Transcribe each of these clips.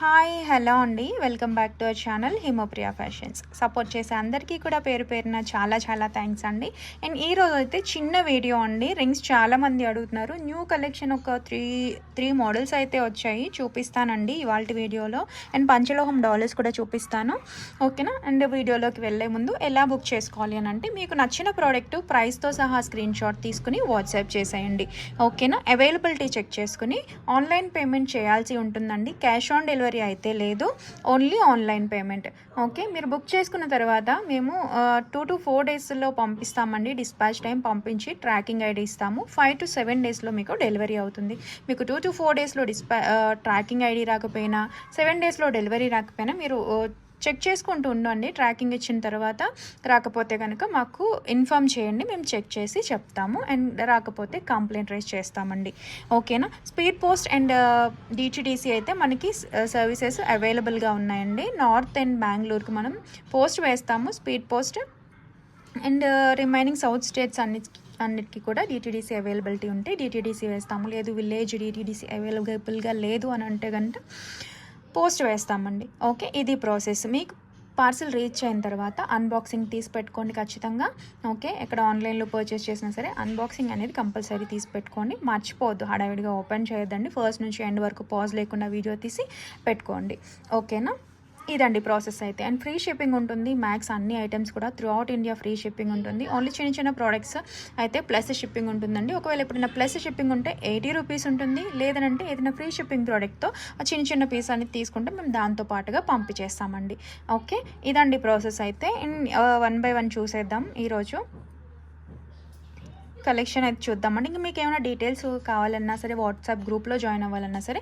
Hi hello అండి. Welcome back to our channel Himopriya fashions. Support చేసే అందరికీ కూడా పేరు పేరున చాలా చాలా థ్యాంక్స్ అండి. అండ్ ఈ రోజు అయితే చిన్న వీడియో అండి. రింగ్స్ చాలామంది అడుగుతున్నారు. న్యూ కలెక్షన్ ఒక త్రీ త్రీ మోడల్స్ అయితే వచ్చాయి. చూపిస్తానండి ఇవాళ వీడియోలో. అండ్ పంచలోహం డాలర్స్ కూడా చూపిస్తాను. ఓకేనా? అండ్ వీడియోలోకి వెళ్ళే ముందు ఎలా బుక్ చేసుకోవాలి అని అంటే మీకు నచ్చిన ప్రోడక్ట్ ప్రైస్తో సహా స్క్రీన్ షాట్ తీసుకుని వాట్సాప్ చేసేయండి. ఓకేనా? అవైలబిలిటీ చెక్ చేసుకుని ఆన్లైన్ పేమెంట్ చేయాల్సి ఉంటుందండి. క్యాష్ ఆన్ డెలివరీ డెలివరీ అయితే లేదు. ఓన్లీ ఆన్లైన్ పేమెంట్ ఓకే మీరు బుక్ చేసుకున్న తర్వాత మేము టూ టు ఫోర్ డేస్లో పంపిస్తామండి. డిస్పాచ్ టైం పంపించి ట్రాకింగ్ ఐడి ఇస్తాము. ఫైవ్ టు సెవెన్ డేస్లో మీకు డెలివరీ అవుతుంది. మీకు టూ టు ఫోర్ డేస్లో డిస్పా ట్రాకింగ్ ఐడి రాకపోయినా సెవెన్ డేస్లో డెలివరీ రాకపోయినా మీరు చెక్ చేసుకుంటూ ఉండండి ట్రాకింగ్ ఇచ్చిన తర్వాత రాకపోతే కనుక మాకు ఇన్ఫామ్ చేయండి. మేము చెక్ చేసి చెప్తాము. అండ్ రాకపోతే కంప్లైంట్ రైజ్ చేస్తామండి. ఓకేనా? స్పీడ్ పోస్ట్ అండ్ డిటిడిసి అయితే మనకి సర్వీసెస్ అవైలబుల్గా ఉన్నాయండి. నార్త్ అండ్ బెంగళూరుకి మనం పోస్ట్ వేస్తాము. Speed post and remaining south states అన్ని అన్నిటికీ కూడా డిటీడీసీ అవైలబిలిటీ ఉంటే డిటీడీసీ వేస్తాము. లేదు విలేజ్ డిటీడీసీ అవైలబుల్గా లేదు అని అంటే కనుక పోస్ట్ వేస్తామండి. ఓకే ఇది ప్రాసెస్. మీకు పార్సిల్ రీచ్ అయిన తర్వాత అన్బాక్సింగ్ తీసి పెట్టుకోండి ఖచ్చితంగా. ఓకే ఎక్కడ ఆన్లైన్లో పర్చేస్ చేసినా సరే అన్బాక్సింగ్ అనేది కంపల్సరీ తీసి పెట్టుకోండి. మర్చిపోవద్దు హడావిడిగా ఓపెన్ చేయొద్దండి. ఫస్ట్ నుంచి ఎండ్ వరకు పాజ్ లేకుండా వీడియో తీసి పెట్టుకోండి. ఓకేనా? ఇదండి ప్రాసెస్ అయితే. అండ్ ఫ్రీ షిప్పింగ్ ఉంటుంది. మ్యాక్స్ అన్ని ఐటమ్స్ కూడా throughout India free shipping ఉంటుంది. ఓన్లీ చిన్న చిన్న ప్రోడక్ట్స్ అయితే ప్లస్ షిప్పింగ్ ఉంటుందండి. ఒకవేళ ఎప్పుడైనా ప్లస్ షిప్పింగ్ ఉంటే ఎయిటీ రూపీస్ ఉంటుంది. లేదంటే ఏదైనా ఫ్రీ షిప్పింగ్ ప్రోడక్ట్తో ఆ చిన్న చిన్న పీస్ అనేది తీసుకుంటే మేము దాంతో పాటుగా పంపించేస్తామండి. ఓకే? ఇదండి ప్రాసెస్ అయితే. వన్ బై వన్ చూసేద్దాం ఈరోజు. కలెక్షన్ అయితే చూద్దామండి. ఇంకా మీకు ఏమైనా డీటెయిల్స్ కావాలన్నా సరే వాట్సాప్ గ్రూప్లో జాయిన్ అవ్వాలన్నా సరే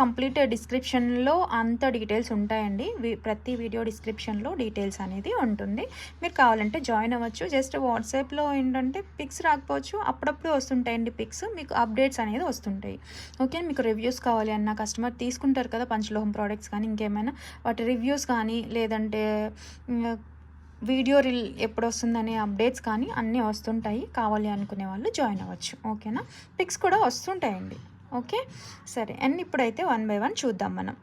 కంప్లీట్ డిస్క్రిప్షన్లో అంత డీటెయిల్స్ ఉంటాయండి. ప్రతి వీడియో డిస్క్రిప్షన్లో డీటెయిల్స్ అనేది ఉంటుంది. మీరు కావాలంటే జాయిన్ అవ్వచ్చు. జస్ట్ వాట్సాప్లో ఏంటంటే పిక్స్ రాకపోవచ్చు. అప్పుడప్పుడు వస్తుంటాయండి పిక్స్. మీకు అప్డేట్స్ అనేది వస్తుంటాయి. ఓకే మీకు రివ్యూస్ కావాలి అన్న కస్టమర్ తీసుకుంటారు కదా పంచలోహం ప్రోడక్ట్స్ కానీ ఇంకేమైనా వాటి రివ్యూస్ కానీ లేదంటే వీడియో రిల్ ఎప్పుడు వస్తుందనే అప్డేట్స్ కానీ అన్నీ వస్తుంటాయి. కావాలి అనుకునే వాళ్ళు జాయిన్ అవ్వచ్చు. ఓకేనా? పిక్స్ కూడా వస్తుంటాయండి. ఓకే? సరే అండ్ ఇప్పుడైతే వన్ బై వన్ చూద్దాం మనం.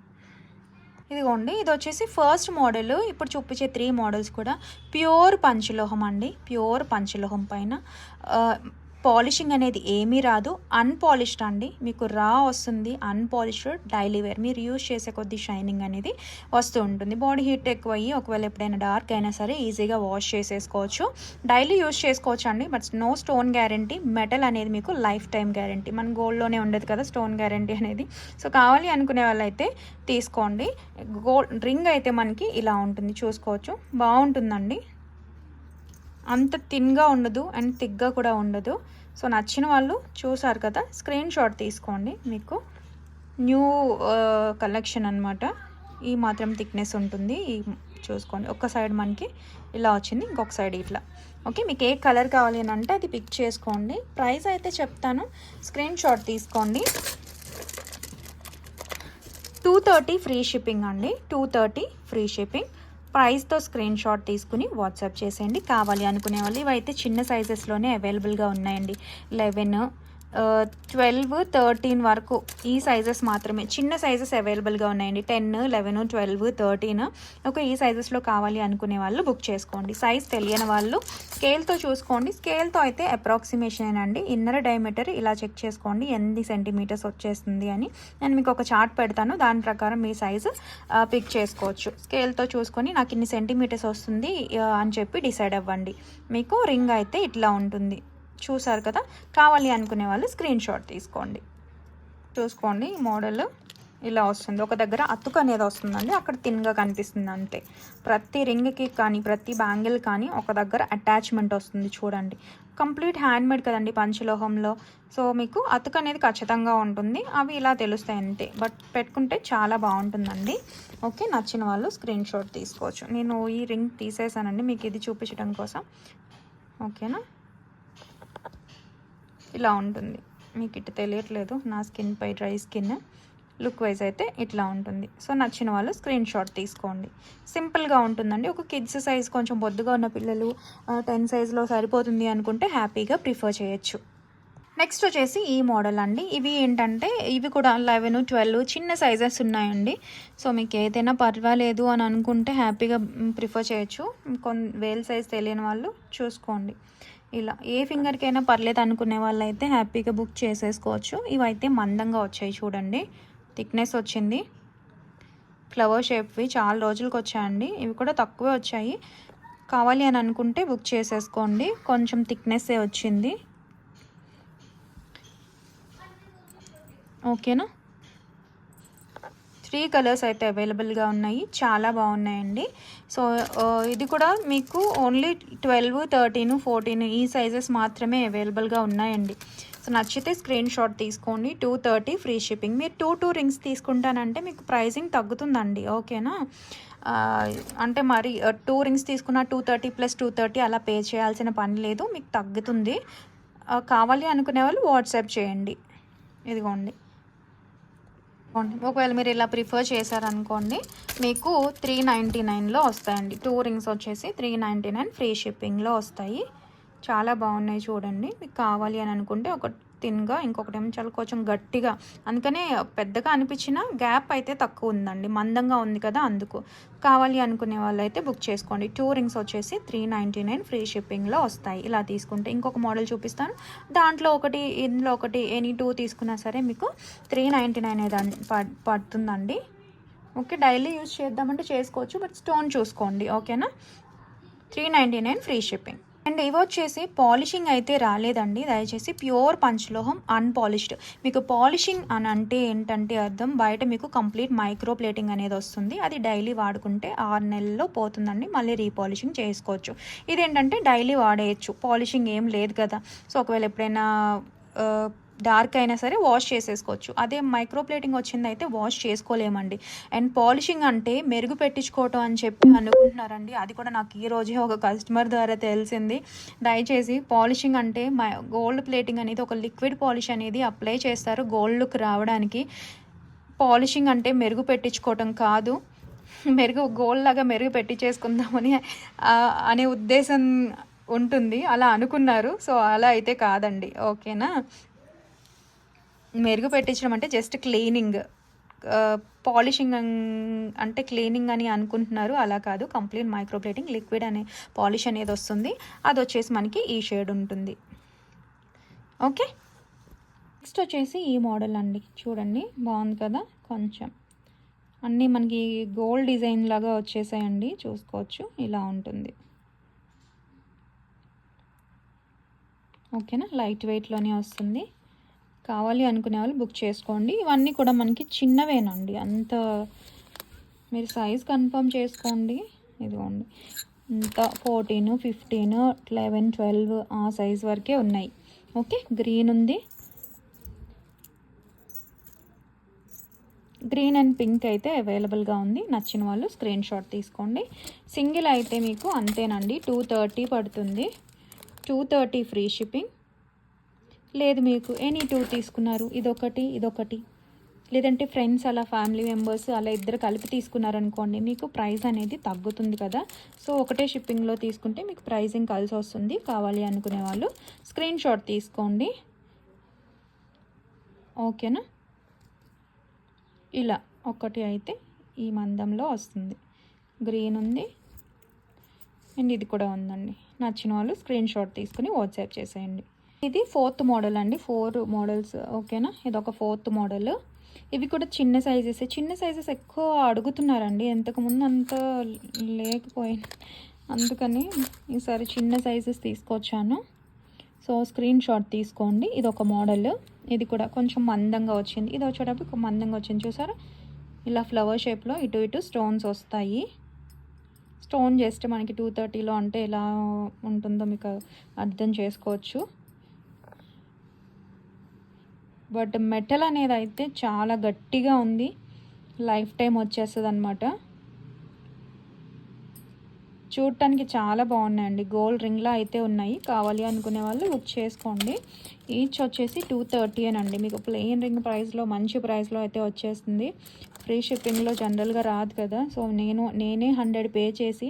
ఇదిగోండి ఇది వచ్చేసి ఫస్ట్ మోడల్. ఇప్పుడు చూపించే త్రీ మోడల్స్ కూడా. ప్యూర్ పంచలోహం అండి. ప్యూర్ పంచలోహం పైన. పాలిషింగ్ అనేది ఏమీ రాదు. అన్పాలిష్డ్ అండి. మీకు రా వస్తుంది. Unpolished daily wear. మీరు యూజ్ చేసే కొద్ది షైనింగ్ అనేది వస్తూ ఉంటుంది. బాడీ హీట్ ఎక్కువ అయ్యి ఒకవేళ ఎప్పుడైనా డార్క్ అయినా సరే ఈజీగా వాష్ చేసేసుకోవచ్చు. డైలీ యూజ్ చేసుకోవచ్చు అండి. But no stone guarantee. Metal అనేది మీకు లైఫ్ టైం గ్యారంటీ. మన గోల్డ్లోనే ఉండదు కదా స్టోన్ గ్యారంటీ అనేది. సో కావాలి అనుకునే వాళ్ళైతే తీసుకోండి. గోల్డ్ రింగ్ అయితే మనకి ఇలా ఉంటుంది. చూసుకోవచ్చు. బాగుంటుందండి. అంత థిన్గా ఉండదు అండ్ థిక్గా కూడా ఉండదు. సో నచ్చిన వాళ్ళు చూసారు కదా స్క్రీన్ షాట్ తీసుకోండి మీకు. న్యూ కలెక్షన్ అనమాట ఈ మాత్రం థిక్నెస్ ఉంటుంది ఈ చూసుకోండి. ఒక సైడ్ మనకి ఇలా వచ్చింది ఇంకొక సైడ్ ఇట్లా. ఓకే మీకు ఏ కలర్ కావాలి అని అంటే అది పిక్ చేసుకోండి. ప్రైస్ అయితే చెప్తాను స్క్రీన్ షాట్ తీసుకోండి. టూ థర్టీ ఫ్రీ షిప్పింగ్ అండి టూ థర్టీ ఫ్రీ షిప్పింగ్. ప్రైస్తో స్క్రీన్ షాట్ తీసుకుని వాట్సాప్ చేసేయండి. కావాలి అనుకునే వాళ్ళు ఇవైతే చిన్న సైజెస్లోనే అవైలబుల్గా ఉన్నాయండి. లెవెన్ ట్వెల్వ్ థర్టీన్ వరకు ఈ సైజెస్ మాత్రమే. చిన్న సైజెస్ అవైలబుల్గా ఉన్నాయండి. Ten eleven twelve thirteen. ఒక ఈ సైజెస్లో కావాలి అనుకునే వాళ్ళు బుక్ చేసుకోండి. సైజ్ తెలియని వాళ్ళు స్కేల్తో చూసుకోండి. స్కేల్తో అయితే అప్రాక్సిమేషన్ అండి ఇన్నర్ డయామీటర్ ఇలా చెక్ చేసుకోండి. ఎన్ని సెంటీమీటర్స్ వచ్చేస్తుంది అని. నేను మీకు ఒక చార్ట్ పెడతాను. దాని ప్రకారం మీ సైజు పిక్ చేసుకోవచ్చు. స్కేల్తో చూసుకొని నాకు ఇన్ని సెంటీమీటర్స్ వస్తుంది అని చెప్పి డిసైడ్ అవ్వండి. మీకు రింగ్ అయితే ఇట్లా ఉంటుంది. చూసారు కదా? కావాలి అనుకునే వాళ్ళు స్క్రీన్ షాట్ తీసుకోండి. చూసుకోండి మోడల్ ఇలా వస్తుంది. ఒక దగ్గర అతుకు అనేది వస్తుందండి. అక్కడ తిన్గా కనిపిస్తుంది అంతే. ప్రతి రింగ్కి కానీ ప్రతి బ్యాంగిల్ కానీ ఒక దగ్గర అటాచ్మెంట్ వస్తుంది చూడండి. కంప్లీట్ హ్యాండ్మేడ్ కదండి పంచలోహంలో. సో మీకు అతుకు అనేది ఖచ్చితంగా ఉంటుంది. అవి ఇలా తెలుస్తాయి అంతే. బట్ పెట్టుకుంటే చాలా బాగుంటుందండి. ఓకే నచ్చిన వాళ్ళు స్క్రీన్ షాట్ తీసుకోవచ్చు. నేను ఈ రింగ్ తీసేసానండి. మీకు ఇది చూపించడం కోసం. ఓకేనా? ఇలా ఉంటుంది. మీకు ఇటు తెలియట్లేదు. నా స్కిన్ పై డ్రై స్కిన్ లుక్ వైజ్ అయితే ఇట్లా ఉంటుంది. సో నచ్చిన వాళ్ళు స్క్రీన్ షాట్ తీసుకోండి. సింపుల్గా ఉంటుందండి. ఒక కిడ్స్ సైజ్ కొంచెం బొద్దుగా ఉన్న పిల్లలు టెన్ సైజ్లో సరిపోతుంది అనుకుంటే హ్యాపీగా ప్రిఫర్ చేయొచ్చు. నెక్స్ట్ వచ్చేసి ఈ మోడల్ అండి. ఇవి ఏంటంటే ఇవి కూడా లెవెన్ ట్వెల్వ్ చిన్న సైజెస్ ఉన్నాయండి. సో మీకు ఏదైనా పర్వాలేదు అని అనుకుంటే హ్యాపీగా ప్రిఫర్ చేయొచ్చు. కొన్ని వేల్ సైజ్ తెలియని వాళ్ళు చూసుకోండి. ఇలా ఏ ఫింగర్కైనా పర్లేదు అనుకునే వాళ్ళు అయితే హ్యాపీగా బుక్ చేసేసుకోవచ్చు. ఇవైతే మందంగా వచ్చాయి చూడండి. థిక్నెస్ వచ్చింది. ఫ్లవర్ షేప్వి చాలా రోజులకు వచ్చాయండి ఇవి కూడా తక్కువే వచ్చాయి. కావాలి అని అనుకుంటే బుక్ చేసేసుకోండి. కొంచెం థిక్నెస్సే వచ్చింది. ఓకేనా? త్రీ కలర్స్ అయితే అవైలబుల్గా ఉన్నాయి. చాలా బాగున్నాయండి. సో ఇది కూడా మీకు ఓన్లీ ట్వెల్వ్ థర్టీన్ ఫోర్టీన్ ఈ సైజెస్ మాత్రమే అవైలబుల్గా ఉన్నాయండి. సో నచ్చితే స్క్రీన్ షాట్ తీసుకోండి. Two thirty free shipping. మీరు టూ టూ రింగ్స్ తీసుకుంటానంటే మీకు ప్రైసింగ్ తగ్గుతుందండి. ఓకేనా? అంటే మరి టూ రింగ్స్ తీసుకున్న two thirty plus two thirty అలా పే చేయాల్సిన పని లేదు. మీకు తగ్గుతుంది. కావాలి అనుకునే వాళ్ళు వాట్సాప్ చేయండి. ఇదిగోండి. ఒకవేళ మీరు ఇలా ప్రిఫర్ చేశారనుకోండి మీకు త్రీ నైంటీ నైన్లో వస్తాయండి. టూ రింగ్స్ వచ్చేసి త్రీ నైంటీ నైన్ ఫ్రీ షిప్పింగ్లో వస్తాయి. చాలా బాగున్నాయి చూడండి. మీకు కావాలి అని అనుకుంటే ఒక థిన్గా ఇంకొకటేమో చాలా కొంచెం గట్టిగా. అందుకనే పెద్దగా అనిపించిన గ్యాప్ అయితే తక్కువ ఉందండి. మందంగా ఉంది కదా అందుకు. కావాలి అనుకునే వాళ్ళు అయితే బుక్ చేసుకోండి. టూ రింగ్స్ వచ్చేసి త్రీ నైంటీ నైన్ ఫ్రీ షిప్పింగ్లో వస్తాయి. ఇలా తీసుకుంటే ఇంకొక మోడల్ చూపిస్తాను. దాంట్లో ఒకటి ఇందులో ఒకటి ఎనీ టూ తీసుకున్నా సరే మీకు త్రీ నైంటీ నైన్ పడుతుందండి. ఓకే డైలీ యూజ్ చేద్దామంటే చేసుకోవచ్చు బట్ స్టోన్ చూసుకోండి. ఓకేనా? Three ninety nine free shipping. And ఇవి వచ్చేసి పాలిషింగ్ అయితే రాలేదండి. దయచేసి ప్యూర్ పంచలోహం అన్పాలిష్డ్. మీకు పాలిషింగ్ అని అంటే ఏంటంటే అర్థం బయట మీకు కంప్లీట్ మైక్రో ప్లేటింగ్ అనేది వస్తుంది. అది డైలీ వాడుకుంటే ఆరు నెలల్లో పోతుందండి. మళ్ళీ రీపాలిషింగ్ చేసుకోవచ్చు. ఇదేంటంటే డైలీ వాడేయచ్చు. పాలిషింగ్ ఏం లేదు కదా. సో ఒకవేళ ఎప్పుడైనా డార్క్ అయినా సరే వాష్ చేసేసుకోవచ్చు. అదే మైక్రో ప్లేటింగ్ వచ్చింది అయితే వాష్ చేసుకోలేమండి. అండ్ పాలిషింగ్ అంటే మెరుగు పెట్టించుకోవటం అని చెప్పి అనుకుంటున్నారండి. అది కూడా నాకు ఈ రోజే ఒక కస్టమర్ ద్వారా తెలిసింది. దయచేసి పాలిషింగ్ అంటే మై గోల్డ్ ప్లేటింగ్ అనేది ఒక లిక్విడ్ పాలిష్ అనేది అప్లై చేస్తారు గోల్డ్ లుక్ రావడానికి. పాలిషింగ్ అంటే మెరుగు పెట్టించుకోవటం కాదు. మెరుగు గోల్డ్ లాగా మెరుగు పెట్టి చేసుకుందామని అనే ఉద్దేశం ఉంటుంది. అలా అనుకున్నారు. సో అలా అయితే కాదండి. ఓకేనా? మెరుగు పెట్టించడం అంటే జస్ట్ క్లీనింగ్ పాలిషింగ్ అంటే క్లీనింగ్ అని అనుకుంటున్నారు. అలా కాదు కంప్లీట్ మైక్రోప్లేటింగ్ లిక్విడ్ అనే పాలిష్ అనేది వస్తుంది. అది వచ్చేసి మనకి ఈ షేడ్ ఉంటుంది. ఓకే నెక్స్ట్ వచ్చేసి ఈ మోడల్ అండి. చూడండి బాగుంది కదా? కొంచెం. అన్నీ మనకి గోల్డ్ డిజైన్ లాగా వచ్చేసాయండి. చూసుకోవచ్చు ఇలా ఉంటుంది. ఓకేనా లైట్ వెయిట్లోనే వస్తుంది. కావాలి అనుకునే వాళ్ళు బుక్ చేసుకోండి. ఇవన్నీ కూడా మనకి చిన్నవేనండి. అంత మీరు సైజ్ కన్ఫర్మ్ చేసుకోండి. ఇదిగోండి. ఇంత ఫోర్టీన్ ఫిఫ్టీన్ లెవెన్ ట్వెల్వ్ ఆ సైజ్ వరకే ఉన్నాయి. ఓకే? గ్రీన్ ఉంది. గ్రీన్ అండ్ పింక్ అయితే అవైలబుల్గా ఉంది. నచ్చిన వాళ్ళు స్క్రీన్ షాట్ తీసుకోండి. సింగిల్ అయితే మీకు అంతేనండి. టూ థర్టీ పడుతుంది. Two thirty free shipping. లేదు మీకు. ఎనీ టూ తీసుకున్నారు. ఇదొకటి ఇదొకటి. లేదంటే ఫ్రెండ్స్ అలా ఫ్యామిలీ మెంబర్స్ అలా ఇద్దరు కలిపి తీసుకున్నారనుకోండి మీకు ప్రైస్ అనేది తగ్గుతుంది కదా. సో ఒకటే షిప్పింగ్లో తీసుకుంటే మీకు ప్రైజింగ్ కలిసి వస్తుంది కావాలి అనుకునే వాళ్ళు. స్క్రీన్ షాట్ తీసుకోండి. ఓకేనా ఇలా ఒకటి అయితే ఈ మందంలో వస్తుంది. గ్రీన్ ఉంది. అండ్ ఇది కూడా ఉందండి. నచ్చిన వాళ్ళు స్క్రీన్ షాట్ తీసుకుని వాట్సాప్ చేసేయండి. ఇది ఫోర్త్ మోడల్ అండి. ఫోర్ మోడల్స్ ఓకేనా? ఇది ఒక ఫోర్త్ మోడల్. ఇవి కూడా చిన్న సైజెస్. చిన్న సైజెస్ ఎక్కువ అడుగుతున్నారండి. ఇంతకుముందు అంత లేకపోయింది అందుకని ఈసారి చిన్న సైజెస్ తీసుకొచ్చాను. సో స్క్రీన్ షాట్ తీసుకోండి. ఇది ఒక మోడల్. ఇది కూడా కొంచెం మందంగా వచ్చింది. ఇది వచ్చేటప్పుడు మందంగా వచ్చింది. చూసారా? ఇలా ఫ్లవర్ షేప్లో ఇటు ఇటు స్టోన్స్ వస్తాయి. స్టోన్ జస్ట్ మనకి టూ థర్టీలో అంటే ఎలా ఉంటుందో మీకు అర్థం చేసుకోవచ్చు. బట్ మెటల్ అనేది అయితే చాలా గట్టిగా ఉంది. లైఫ్ టైం వచ్చేస్తుంది అనమాట చూడటానికి చాలా బాగున్నాయండి. గోల్డ్ రింగ్లా అయితే ఉన్నాయి. కావాలి అనుకునే వాళ్ళు బుక్ చేసుకోండి ఈచ్ వచ్చేసి టూ థర్టీ అండి. మీకు ప్లెయిన్ రింగ్ ప్రైస్లో మంచి ప్రైస్లో అయితే వచ్చేస్తుంది. ఫ్రీ షిప్పింగ్లో జనరల్గా రాదు కదా. సో నేను నేనే హండ్రెడ్ పే చేసి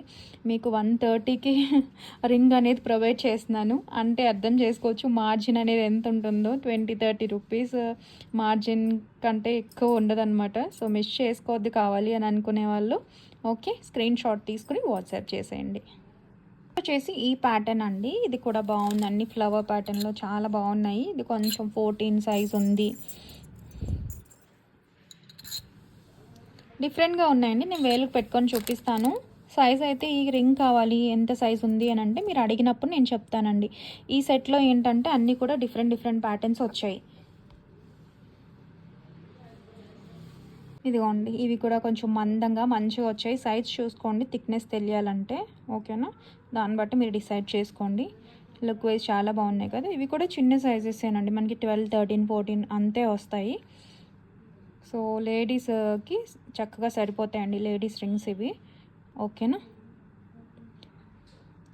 మీకు వన్ థర్టీకి రింగ్ అనేది ప్రొవైడ్ చేస్తున్నాను. అంటే అర్థం చేసుకోవచ్చు మార్జిన్ అనేది ఎంత ఉంటుందో. ట్వంటీ థర్టీ రూపీస్ మార్జిన్ కంటే ఎక్కువ ఉండదన్నమాట. సో మిస్ చేసుకోవద్దు కావాలి అని అనుకునే వాళ్ళు ఓకే స్క్రీన్ షాట్ తీసుకుని వాట్సాప్ చేసేయండి. వచ్చేసి ఈ ప్యాటర్న్ అండి. ఇది కూడా బాగుంది అన్ని ఫ్లవర్ ప్యాటర్న్లో చాలా బాగున్నాయి. ఇది కొంచెం ఫోర్టీన్ సైజ్ ఉంది. డిఫరెంట్గా ఉన్నాయండి. నేను వేలుకు పెట్టుకొని చూపిస్తాను. సైజ్ అయితే ఈ రింగ్ కావాలి. ఎంత సైజ్ ఉంది అని అంటే మీరు అడిగినప్పుడు నేను చెప్తానండి. ఈ సెట్లో ఏంటంటే అన్నీ కూడా డిఫరెంట్ డిఫరెంట్ ప్యాటర్న్స్ వచ్చాయి. ఇదిగోండి ఇవి కూడా కొంచెం మందంగా మంచిగా వచ్చాయి. సైజ్ చూసుకోండి థిక్నెస్ తెలియాలంటే ఓకేనా? దాన్ని బట్టి మీరు డిసైడ్ చేసుకోండి. లుక్ వైజ్ చాలా బాగున్నాయి కదా. ఇవి కూడా చిన్న సైజెసేనండి మనకి ట్వెల్వ్ థర్టీన్ ఫోర్టీన్ అంతే వస్తాయి. సో లేడీస్కి uh, చక్కగా సరిపోతాయండి లేడీస్ రింగ్స్ ఇవి. ఓకేనా?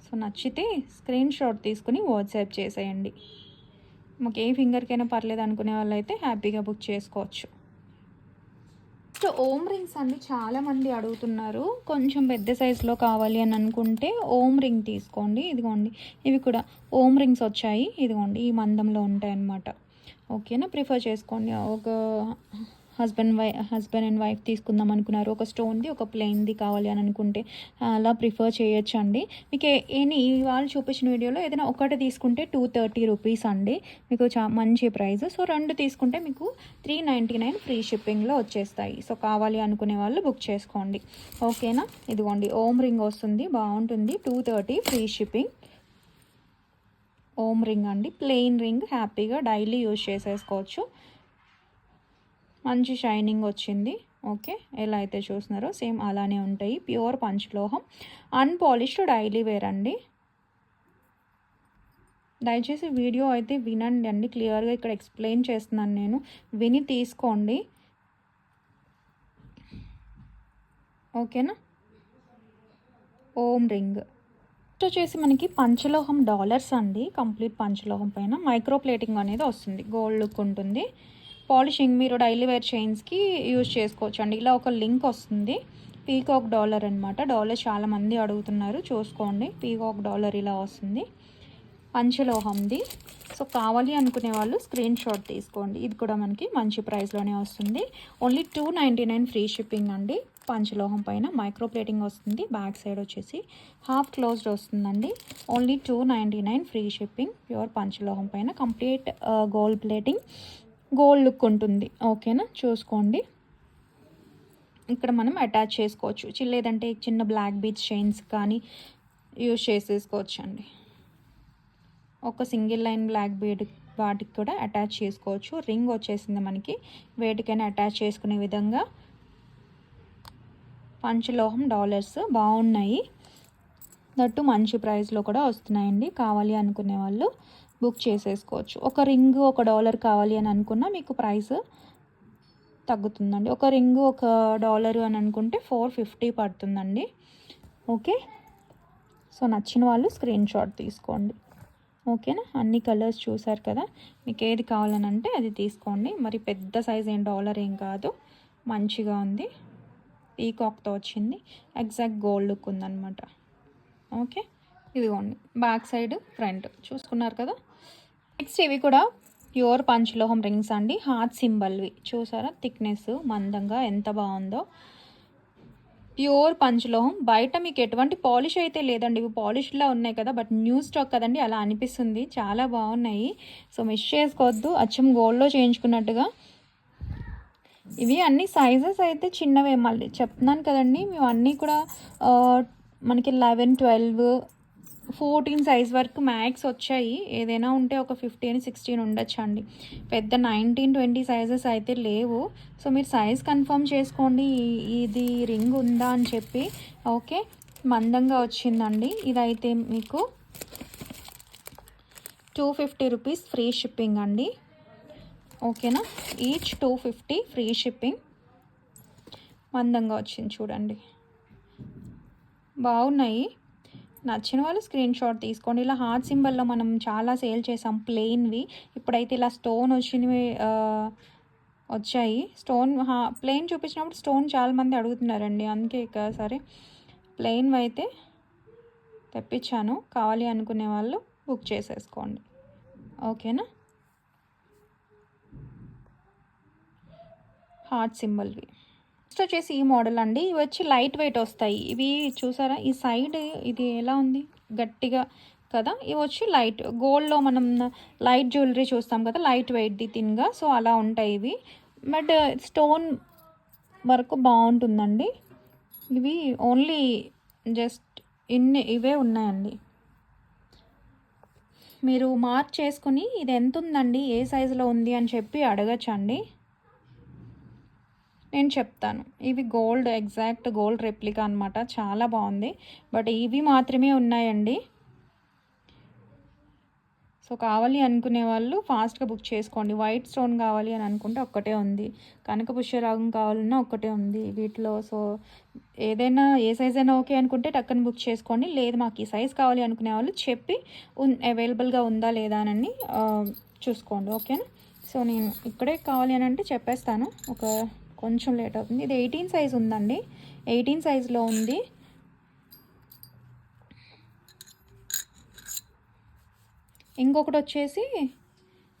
సో నచ్చితే స్క్రీన్ షాట్ తీసుకుని వాట్సాప్ చేసేయండి. మాకు ఏ ఫింగర్కైనా పర్లేదు అనుకునే వాళ్ళైతే హ్యాపీగా బుక్ చేసుకోవచ్చు. సో ఓమ్ రింగ్స్ అండి చాలామంది అడుగుతున్నారు. కొంచెం పెద్ద సైజులో కావాలి అని అనుకుంటే ఓమ్ రింగ్ తీసుకోండి. ఇదిగోండి ఇవి కూడా ఓమ్ రింగ్స్ వచ్చాయి. ఇదిగోండి ఈ మందంలో ఉంటాయి అన్నమాట ఓకేనా? ప్రిఫర్ చేసుకోండి. ఒక husband why husband and wife తీసుకుందాం అనుకున్నారు. ఒక స్టోన్ది ఒక ప్లెయిన్ది కావాలి అని అనుకుంటే అలా ప్రిఫర్ చేయొచ్చు అండి మీకు ఎనీ వాళ్ళు చూపించిన వీడియోలో ఏదైనా ఒకటి తీసుకుంటే టూ థర్టీ రూపీస్ అండి. మీకు చా మంచి ప్రైస్. సో రెండు తీసుకుంటే మీకు త్రీ నైంటీ నైన్ ఫ్రీ షిప్పింగ్లో వచ్చేస్తాయి. సో కావాలి అనుకునే వాళ్ళు బుక్ చేసుకోండి. ఓకేనా? ఇదిగోండి. ఓమ్ రింగ్ వస్తుంది. బాగుంటుంది. Two thirty free shipping. Om ring అండి. Plain ring. హ్యాపీగా డైలీ యూజ్ చేసేసుకోవచ్చు. మంచి షైనింగ్ వచ్చింది. ఓకే ఎలా అయితే చూస్తున్నారో సేమ్ అలానే ఉంటాయి. ప్యూర్ పంచలోహం. అన్పాలిష్డ్ డైలీ వేర్ అండి. దయచేసి వీడియో అయితే వినండి అండి. క్లియర్గా ఇక్కడ ఎక్స్ప్లెయిన్ చేస్తున్నాను నేను. విని తీసుకోండి. ఓకేనా? ఓం రింగ్. నెక్స్ట్ వచ్చేసి మనకి పంచలోహం డాలర్స్ అండి. కంప్లీట్ పంచలోహం పైన. మైక్రో ప్లేటింగ్ అనేది వస్తుంది. గోల్డ్ లుక్ ఉంటుంది. పాలిషింగ్ మీరు డైలీ వేర్ చైన్స్కి యూజ్ చేసుకోవచ్చు అండి ఇలా ఒక లింక్ వస్తుంది. పీకాక్ డాలర్ అనమాట డాలర్ చాలామంది అడుగుతున్నారు. చూసుకోండి. పీకాక్ డాలర్ ఇలా వస్తుంది. పంచలోహంది. సో కావాలి అనుకునే వాళ్ళు స్క్రీన్ షాట్ తీసుకోండి. ఇది కూడా మనకి మంచి ప్రైస్లోనే వస్తుంది. Only two ninety nine free shipping అండి. పంచలోహం పైన మైక్రో ప్లేటింగ్ వస్తుంది. బ్యాక్ సైడ్ వచ్చేసి హాఫ్ క్లోజ్డ్ వస్తుందండి. Only two ninety nine free shipping. Pure పంచలోహం పైన complete gold plating. Gold look ఉంటుంది. ఓకేనా? చూసుకోండి. ఇక్కడ మనం అటాచ్ చేసుకోవచ్చు. లేదంటే చిన్న బ్లాక్ బీచ్ చైన్స్ కానీ యూజ్ చేసేసుకోవచ్చు అండి ఒక సింగిల్ లైన్ బ్లాక్ బీడ్ వాటికి కూడా అటాచ్ చేసుకోవచ్చు. రింగ్ వచ్చేసింది మనకి. వేటికైనా అటాచ్ చేసుకునే విధంగా పంచలోహం డాలర్స్ బాగున్నాయి. దట్టు మంచి ప్రైస్లో కూడా వస్తున్నాయండి. కావాలి అనుకునే వాళ్ళు. బుక్ చేసేసుకోవచ్చు. ఒక రింగ్ ఒక డాలర్ కావాలి అని అనుకున్నా మీకు ప్రైస్ తగ్గుతుందండి. ఒక రింగ్ ఒక డాలర్ అని అనుకుంటే ఫోర్ ఫిఫ్టీ పడుతుందండి. ఓకే? సో నచ్చిన వాళ్ళు స్క్రీన్ షాట్ తీసుకోండి. ఓకేనా? అన్ని కలర్స్ చూసారు కదా? మీకు ఏది కావాలని అంటే అది తీసుకోండి. మరి పెద్ద సైజ్ ఏం డాలర్ ఏం కాదు. మంచిగా ఉంది. పీకాక్తో వచ్చింది. Exact gold look okay? ఇదిగోండి బ్యాక్ సైడ్ ఫ్రంట్. చూసుకున్నారు కదా? నెక్స్ట్ ఇవి కూడా ప్యూర్ పంచలోహం రింగ్స్ అండి. హార్ట్ సింబల్వి. చూసారా? థిక్నెస్ మందంగా ఎంత బాగుందో. ప్యూర్ పంచలోహం. బయట మీకు ఎటువంటి పాలిష్ అయితే లేదండి. ఇవి పాలిష్లా ఉన్నాయి కదా బట్ న్యూ స్టాక్ కదండి. అలా అనిపిస్తుంది. చాలా బాగున్నాయి. సో మిస్ చేసుకోవద్దు. అచ్చం గోల్డ్లో చేయించుకున్నట్టుగా. ఇవి అన్ని సైజెస్ అయితే చిన్నవే. మళ్ళీ చెప్తున్నాను కదండి. మేము అన్నీ కూడా మనకి లెవెన్ ట్వెల్వ్ ఫోర్టీన్ సైజ్ వరకు మ్యాక్స్ వచ్చాయి. ఏదైనా ఉంటే ఒక ఫిఫ్టీన్ సిక్స్టీన్ ఉండొచ్చు అండి పెద్ద నైన్టీన్ ట్వంటీ సైజెస్ అయితే లేవు. సో మీరు సైజ్ కన్ఫర్మ్ చేసుకోండి. ఇది రింగ్ ఉందా అని చెప్పి. ఓకే మందంగా వచ్చిందండి. ఇదైతే మీకు two fifty rupees free shipping అండి. ఓకేనా? Each two fifty free shipping. మందంగా వచ్చింది చూడండి. బాగున్నాయి. నచ్చిన వాళ్ళు స్క్రీన్ షాట్ తీసుకోండి. ఇలా హార్ట్ సింబల్లో మనం చాలా సేల్ చేసాం ప్లెయిన్వి ఇప్పుడైతే ఇలా స్టోన్ వచ్చినవి వచ్చాయి. స్టోన్ ప్లెయిన్ చూపించినప్పుడు స్టోన్ చాలామంది అడుగుతున్నారండి. అందుకే ఇక సరే ప్లెయిన్ అయితే తెప్పించాను. కావాలి అనుకునే వాళ్ళు బుక్ చేసేసుకోండి. ఓకేనా హార్ట్ సింబల్వి నెక్స్ట్ వచ్చేసి ఈ మోడల్ అండి. ఇవి వచ్చి లైట్ వెయిట్ వస్తాయి. ఇవి చూసారా? ఈ సైడ్ ఇది ఎలా ఉంది? గట్టిగా కదా? ఇవి వచ్చి లైట్ గోల్డ్లో మనం లైట్ జ్యువెలరీ చూస్తాం కదా? లైట్ వెయిట్ది థిన్గా సో అలా ఉంటాయి ఇవి. బట్ స్టోన్ వరకు బాగుంటుందండి. ఇవి ఓన్లీ జస్ట్ ఇన్ని ఇవే ఉన్నాయండి. మీరు మార్క్ చేసుకుని ఇది ఎంత ఉందండి ఏ సైజులో ఉంది అని చెప్పి అడగచ్చండి. నేను చెప్తాను. ఇవి గోల్డ్ ఎగ్జాక్ట్ గోల్డ్ రెప్లికా అనమాట చాలా బాగుంది. బట్ ఇవి మాత్రమే ఉన్నాయండి. సో కావాలి అనుకునే వాళ్ళు ఫాస్ట్గా బుక్ చేసుకోండి. వైట్ స్టోన్ కావాలి అని అనుకుంటే ఒక్కటే ఉంది. కనక పుష్యరాగం కావాలన్నా ఒక్కటే ఉంది వీటిలో. సో ఏదైనా ఏ సైజ్ అయినా ఓకే అనుకుంటే టక్కన బుక్ చేసుకోండి. లేదు మాకు ఈ సైజ్ కావాలి అనుకునే వాళ్ళు చెప్పి అవైలబుల్గా ఉందా లేదా అని చూసుకోండి. ఓకేనా? సో నేను ఇక్కడే కావాలి అని అంటే చెప్పేస్తాను. ఒక కొంచెం లేట్ అవుతుంది. ఇది ఎయిటీన్ సైజ్ ఉందండి. ఎయిటీన్ సైజ్లో ఉంది. ఇంకొకటి వచ్చేసి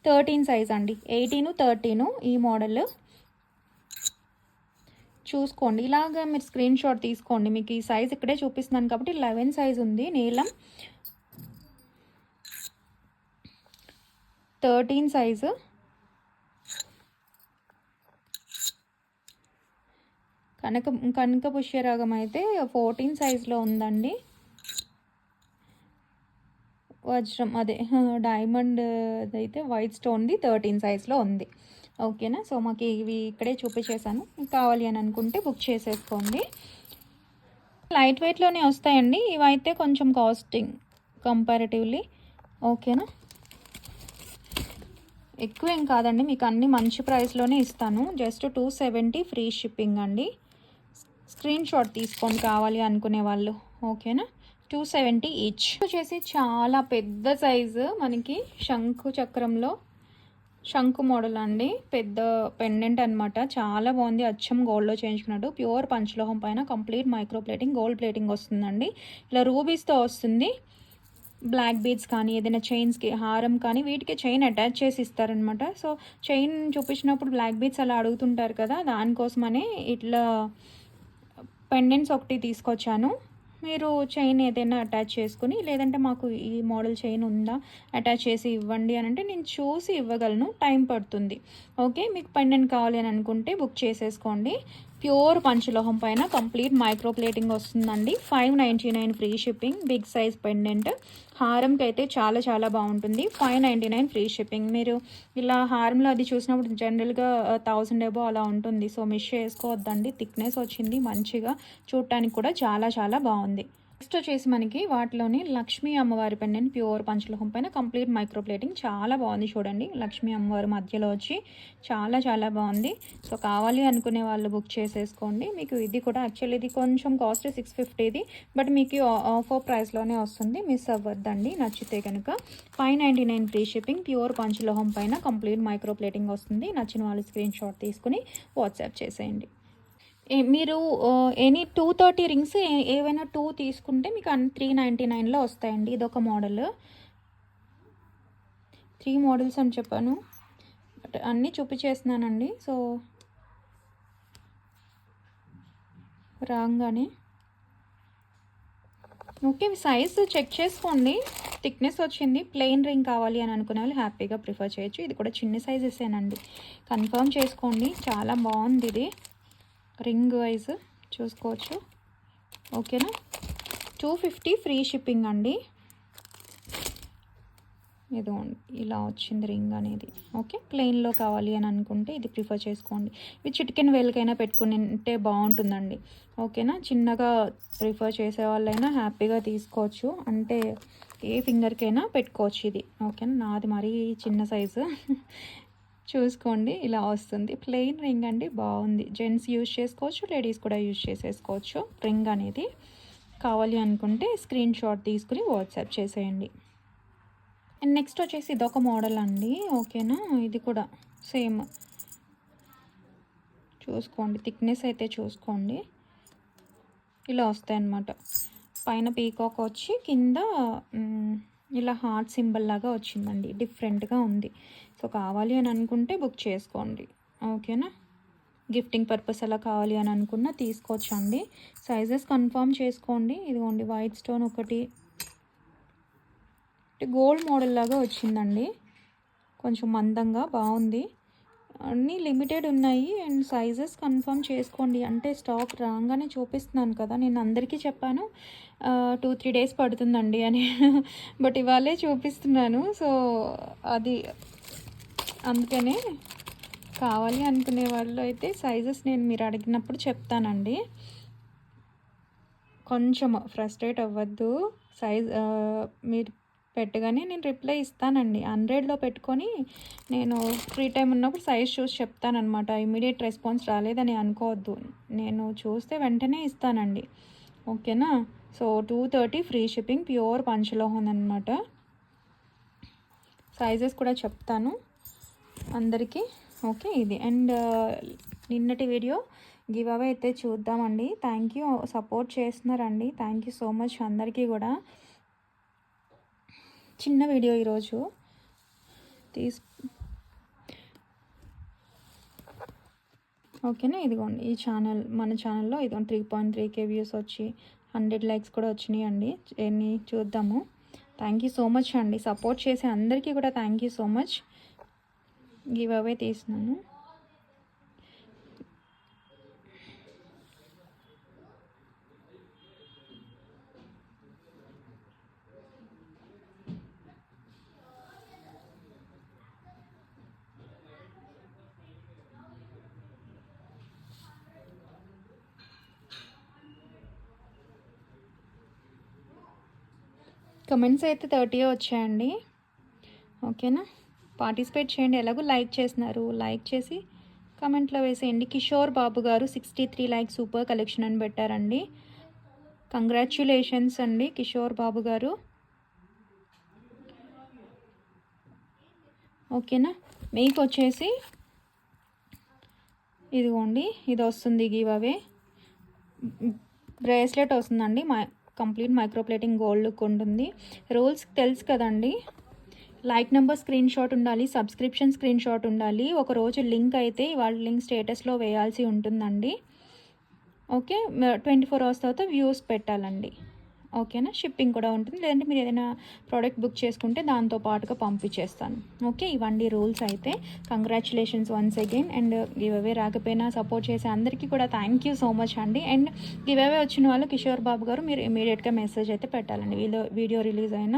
థర్టీన్ సైజ్ అండి. ఎయిటీను థర్టీను ఈ మోడల్. చూసుకోండి. ఇలాగ మీరు స్క్రీన్ షాట్ తీసుకోండి. మీకు ఈ సైజ్ ఇక్కడే చూపిస్తున్నాను కాబట్టి లెవెన్ సైజ్ ఉంది నీలం. Thirteen size. కనక కనక పుష్యరాగం అయితే ఫోర్టీన్ సైజులో ఉందండి. వజ్రం అదే డైమండ్ అయితే వైట్ స్టోన్ది థర్టీన్ సైజ్లో ఉంది. ఓకేనా? సో మాకు ఇవి ఇక్కడే చూపించేశాను. కావాలి అని అనుకుంటే బుక్ చేసేసుకోండి. లైట్ వెయిట్లోనే వస్తాయండి. ఇవైతే కొంచెం కాస్టింగ్ కంపారిటివ్లీ. ఓకేనా? ఎక్కువ ఏం కాదండి. మీకు అన్ని మంచి ప్రైస్లోనే ఇస్తాను. Just two seventy free shipping అండి. స్క్రీన్ షాట్ తీసుకొని కావాలి అనుకునే వాళ్ళు ఓకేనా? టూ సెవెంటీ ఈచ్ వచ్చేసి చాలా పెద్ద సైజు మనకి శంకు చక్రంలో. శంకు మోడల్ అండి. పెద్ద పెండెంట్ అనమాట చాలా బాగుంది. అచ్చం గోల్డ్లో చేయించుకున్నట్టు ప్యూర్ పంచలోహం పైన complete micro plating gold plating వస్తుందండి. ఇలా రూబీస్తో వస్తుంది. బ్లాక్ బీడ్స్ కానీ ఏదైనా చైన్స్కి హారం కానీ వీటికి చైన్ అటాచ్ చేసి ఇస్తారనమాట సో చైన్ చూపించినప్పుడు బ్లాక్ బీడ్స్ అలా అడుగుతుంటారు కదా దానికోసమనే ఇట్లా పెండెంట్స్ ఒకటి తీసుకొచ్చాను. మీరు చైన్ ఏదైనా అటాచ్ చేసుకుని లేదంటే మాకు ఈ మోడల్ చైన్ ఉందా అటాచ్ చేసి ఇవ్వండి అని అంటే నేను చూసి ఇవ్వగలను. టైం పడుతుంది. ఓకే మీకు పెండెంట్ కావాలి అని అనుకుంటే బుక్ చేసేసుకోండి. ప్యూర్ పంచలోహం పైన కంప్లీట్ మైక్రో ప్లేటింగ్ వస్తుందండి. Five ninety nine free shipping big size pendant. హారంకి అయితే చాలా చాలా బాగుంటుంది. Five ninety nine free shipping. మీరు ఇలా హారంలో అది చూసినప్పుడు జనరల్గా థౌజండ్ ఎబో అలా ఉంటుంది. సో మిస్ చేసుకోవద్దండి. థిక్నెస్ వచ్చింది మంచిగా. చూడటానికి కూడా చాలా చాలా బాగుంది. నెక్స్ట్ వచ్చేసి మనకి వాటిలోని లక్ష్మీ అమ్మవారి పెండెంట్ ప్యూర్ పంచలోహం పైన కంప్లీట్ మైక్రో ప్లేటింగ్ చాలా బాగుంది చూడండి. లక్ష్మీ అమ్మవారి మధ్యలో వచ్చి చాలా చాలా బాగుంది. సో కావాలి అనుకునే వాళ్ళు బుక్ చేసేసుకోండి. మీకు ఇది కూడా యాక్చువల్లీ ఇది కొంచెం కాస్ట్ సిక్స్ ఫిఫ్టీది బట్ మీకు ఆఫర్ ప్రైస్లోనే వస్తుంది. మిస్ అవ్వద్దండి. నచ్చితే కనుక five ninety nine free shipping pure పంచలోహం పైన కంప్లీట్ మైక్రో ప్లేటింగ్ వస్తుంది. నచ్చిన వాళ్ళు స్క్రీన్ షాట్ తీసుకుని వాట్సాప్ చేసేయండి. మీరు ఎనీ టూ థర్టీ రింగ్స్ ఏవైనా టూ తీసుకుంటే మీకు అన్ని త్రీ నైంటీ నైన్లో వస్తాయండి. ఇదొక మోడల్. త్రీ మోడల్స్ అని చెప్పాను. బట్ అన్నీ చూపించేస్తున్నానండి. సో రాగానే. ఓకే సైజ్ చెక్ చేసుకోండి. థిక్నెస్ వచ్చింది. ప్లెయిన్ రింగ్ కావాలి అని అనుకునే వాళ్ళు హ్యాపీగా ప్రిఫర్ చేయొచ్చు. ఇది కూడా చిన్న సైజెసేనండి కన్ఫర్మ్ చేసుకోండి. చాలా బాగుంది ఇది. రింగ్ వైజ్ చూసుకోవచ్చు. ఓకేనా? టూ ఫిఫ్టీ ఫ్రీ షిప్పింగ్ అండి. ఏదో ఇలా వచ్చింది రింగ్ అనేది. ఓకే? ప్లెయిన్లో కావాలి అని అనుకుంటే ఇది ప్రిఫర్ చేసుకోండి. ఇవి చిటికెన్ వేలకైనా పెట్టుకుని ఉంటే బాగుంటుందండి. ఓకేనా? చిన్నగా ప్రిఫర్ చేసే వాళ్ళైనా హ్యాపీగా తీసుకోవచ్చు. అంటే ఏ ఫింగర్కైనా పెట్టుకోవచ్చు ఇది. ఓకేనా? నాది మరీ చిన్న సైజు. చూసుకోండి ఇలా వస్తుంది. ప్లెయిన్ రింగ్ అండి బాగుంది. జెంట్స్ యూజ్ చేసుకోవచ్చు లేడీస్ కూడా యూజ్ చేసేసుకోవచ్చు రింగ్ అనేది. కావాలి అనుకుంటే స్క్రీన్ షాట్ తీసుకుని వాట్సాప్ చేసేయండి. అండ్ నెక్స్ట్ వచ్చేసి ఇదొక మోడల్ అండి ఓకేనా ఇది కూడా సేమ్ చూసుకోండి థిక్నెస్ అయితే చూసుకోండి. ఇలా వస్తాయి అన్నమాట పైన పీకాక్ వచ్చి కింద ఇలా హార్ట్ సింబల్ లాగా వచ్చిందండి డిఫరెంట్గా ఉంది. సో కావాలి అని అనుకుంటే బుక్ చేసుకోండి. ఓకేనా? గిఫ్టింగ్ పర్పస్ అలా కావాలి అని అనుకున్నా తీసుకోవచ్చండి. సైజెస్ కన్ఫర్మ్ చేసుకోండి. ఇదిగోండి వైట్ స్టోన్ ఒకటి. గోల్డ్ మోడల్ లాగా వచ్చిందండి. కొంచెం మందంగా బాగుంది. అన్నీ లిమిటెడ్ ఉన్నాయి. అండ్ సైజెస్ కన్ఫర్మ్ చేసుకోండి. అంటే స్టాక్ రాగానే చూపిస్తున్నాను కదా నేను అందరికీ చెప్పాను టూ త్రీ డేస్ పడుతుందండి అని. బట్ ఇవాళే చూపిస్తున్నాను. సో అది అందుకనే కావాలి అనుకునే వాళ్ళు అయితే సైజెస్ నేను మీరు అడిగినప్పుడు చెప్తానండి. కొంచెం ఫ్రస్ట్రేట్ అవ్వద్దు. సైజ్ మీరు పెట్టగానే నేను రిప్లై ఇస్తానండి. హండ్రెడ్లో పెట్టుకొని నేను ఫ్రీ టైం ఉన్నప్పుడు సైజ్ చూసి చెప్తానమాట ఇమీడియట్ రెస్పాన్స్ రాలేదని అనుకోవద్దు. నేను చూస్తే వెంటనే ఇస్తానండి. ఓకేనా? So two thirty free shipping pure పంచలోహన్ అనమాట సైజెస్ కూడా చెప్తాను. అందరికీ. ఓకే ఇది. అండ్ నిన్నటి వీడియో గివ్ అవే అయితే చూద్దామండి. థ్యాంక్ యూ సపోర్ట్ చేస్తున్నారండి. థ్యాంక్ యూ సో మచ్ అందరికీ కూడా. చిన్న వీడియో ఈరోజు. తీసు ఓకేనా? ఇదిగోండి ఈ ఛానల్ మన ఛానల్లో ఇదిగోండి three point three K views వచ్చి హండ్రెడ్ లైక్స్ కూడా వచ్చినాయి అండి ఎన్ని చూద్దాము. థ్యాంక్ యూ సో మచ్ అండి. సపోర్ట్ చేసే అందరికీ కూడా thank you so much. Give away తీసినాను. Comments అయితే థర్టీ వచ్చాయండి. ఓకేనా పార్టిసిపేట్ చేయండి. ఎలాగో లైక్ చేసినారు లైక్ చేసి కమెంట్లో వేసేయండి. Kishore Babu garu sixty three like super collection అని పెట్టారండి. కంగ్రాచ్యులేషన్స్ అండి కిషోర్ బాబు గారు. ఓకేనా? మీకు వచ్చేసి ఇదిగోండి. ఇది వస్తుంది గివ్ అవే బ్రేస్లెట్ వస్తుందండి. మై కంప్లీట్ మైక్రోప్లేటింగ్ గోల్డ్ ఉంటుంది. రూల్స్ తెలుసు కదండి. లైక్ నెంబర్ స్క్రీన్ షాట్ ఉండాలి సబ్స్క్రిప్షన్ స్క్రీన్ షాట్ ఉండాలి. ఒక రోజు లింక్ అయితే వాళ్ళ లింక్ స్టేటస్లో వేయాల్సి ఉంటుందండి. ఓకే? ట్వంటీ ఫోర్ అవర్స్ తర్వాత వ్యూస్ పెట్టాలండి. ఓకేనా? షిప్పింగ్ కూడా ఉంటుంది. లేదంటే మీరు ఏదైనా ప్రోడక్ట్ బుక్ చేసుకుంటే దాంతో పాటుగా పంపించేస్తాను. ఓకే? ఇవండి రూల్స్ అయితే. Congratulations once again and giveaway రాకపోయినా సపోర్ట్ చేసే అందరికీ కూడా థ్యాంక్ యూ సో మచ్ అండి. అండ్ గివ్ అవే వచ్చిన వాళ్ళు కిషోర్ బాబు గారు మీరు ఇమీడియట్గా మెసేజ్ అయితే పెట్టాలండి. వీడియో వీడియో రిలీజ్ అయిన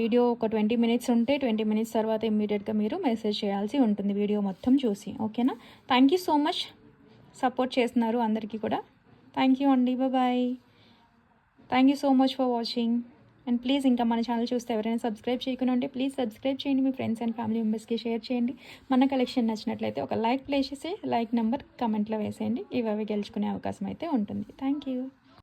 వీడియో ఒక ట్వంటీ మినిట్స్ ఉంటే ట్వంటీ మినిట్స్ తర్వాత ఇమీడియట్గా మీరు మెసేజ్ చేయాల్సి ఉంటుంది వీడియో మొత్తం చూసి. ఓకేనా? Thank you so much support చేస్తున్నారు అందరికీ కూడా. థ్యాంక్ యూ అండి. Bye thank you so much for watching and please ఇంకా మన ఛానల్ చూస్తే ఎవరైనా సబ్స్క్రైబ్ చేయకుండా ఉంటే ప్లీజ్ సబ్స్క్రైబ్ చేయండి. మీ ఫ్రెండ్స్ అండ్ ఫ్యామిలీ మెంబర్స్కి షేర్ చేయండి. మన కలెక్షన్ నచ్చినట్లయితే ఒక లైక్ ప్లేస్ చేసి లైక్ నెంబర్ కమెంట్లో వేసేయండి. ఇవి అవి గెలుచుకునే అవకాశం అయితే ఉంటుంది. Thank you